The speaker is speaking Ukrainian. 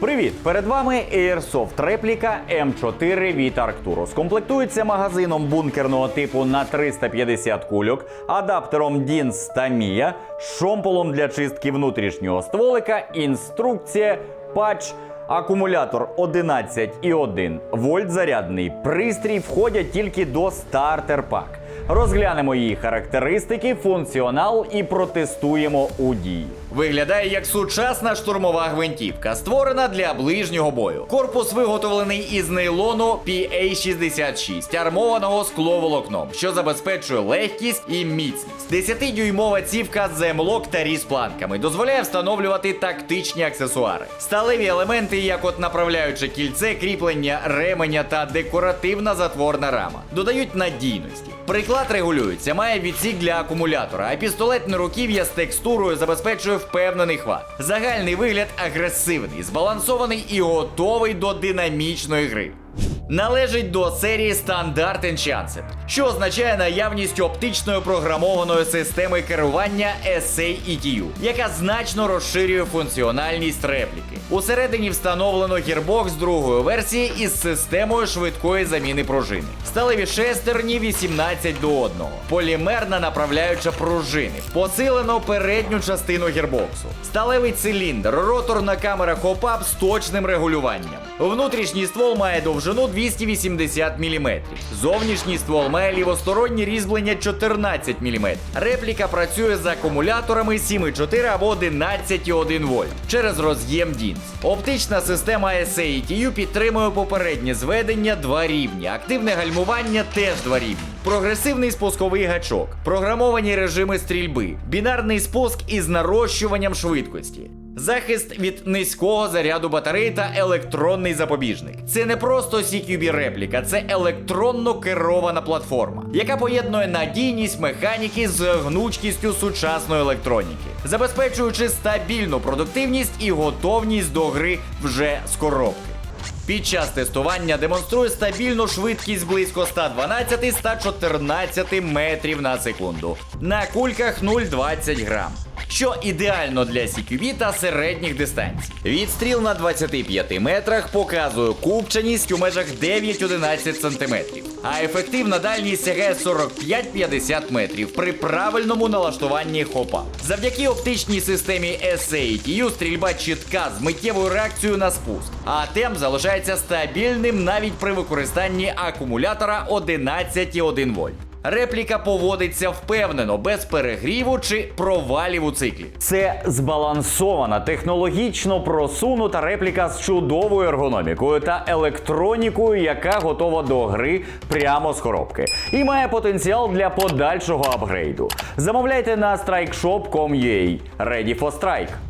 Привіт! Перед вами Airsoft репліка М4 від Arcturus. Комплектується магазином бункерного типу на 350 кульок, адаптером DINS та MIA, шомполом для чистки внутрішнього стволика, інструкція, патч. Акумулятор 11,1 вольт зарядний. Пристрій входять тільки до стартер пак. Розглянемо її характеристики, функціонал і протестуємо у дії. Виглядає як сучасна штурмова гвинтівка, створена для ближнього бою. Корпус виготовлений із нейлону PA66, армованого скловолокном, що забезпечує легкість і міцність. 10-дюймова цівка з емлок та різпланками дозволяє встановлювати тактичні аксесуари. Сталеві елементи, як от направляюче кільце, кріплення, ременя та декоративна затворна рама, додають надійності. Приклад регулюється, має відсік для акумулятора, а пістолетне руків'я з текстурою забезпечує впевнений хват. Загальний вигляд агресивний, збалансований і готовий до динамічної гри. Належить до серії Standard Enchanted, що означає наявність оптичної програмованої системи керування SA-ETU, яка значно розширює функціональність репліки. Усередині встановлено гірбокс другої версії із системою швидкої заміни пружини. Сталеві шестерні 18 до 1. Полімерна направляюча пружини. Посилено передню частину гірбоксу. Сталевий циліндр, роторна камера хопап з точним регулюванням. Внутрішній ствол має довжину 280 мм. Зовнішній ствол має лівостороннє різьблення 14 мм. Репліка працює з акумуляторами 7,4 або 11,1 вольт через роз'єм DINS. Оптична система SA-ETU підтримує попереднє зведення два рівні. Активне гальмування теж два рівні. Прогресивний спусковий гачок, програмовані режими стрільби, бінарний спуск із нарощуванням швидкості. Захист від низького заряду батареї та електронний запобіжник. Це не просто CQB репліка, це електронно керована платформа, яка поєднує надійність механіки з гнучкістю сучасної електроніки, забезпечуючи стабільну продуктивність і готовність до гри вже з коробки. Під час тестування демонструє стабільну швидкість близько 112-114 метрів на секунду. На кульках 0,20 грам. Що ідеально для CQB та середніх дистанцій. Відстріл на 25 метрах показує купчаність у межах 9-11 см, а ефективна дальність сягає 45-50 метрів при правильному налаштуванні хопа. Завдяки оптичній системі SA-ETU стрільба чітка з миттєвою реакцією на спуск, а темп залишається стабільним навіть при використанні акумулятора 11,1 вольт. Репліка поводиться впевнено, без перегріву чи провалів у циклі. Це збалансована, технологічно просунута репліка з чудовою ергономікою та електронікою, яка готова до гри прямо з коробки, і має потенціал для подальшого апгрейду. Замовляйте на strikeshop.com.ua. Ready for strike!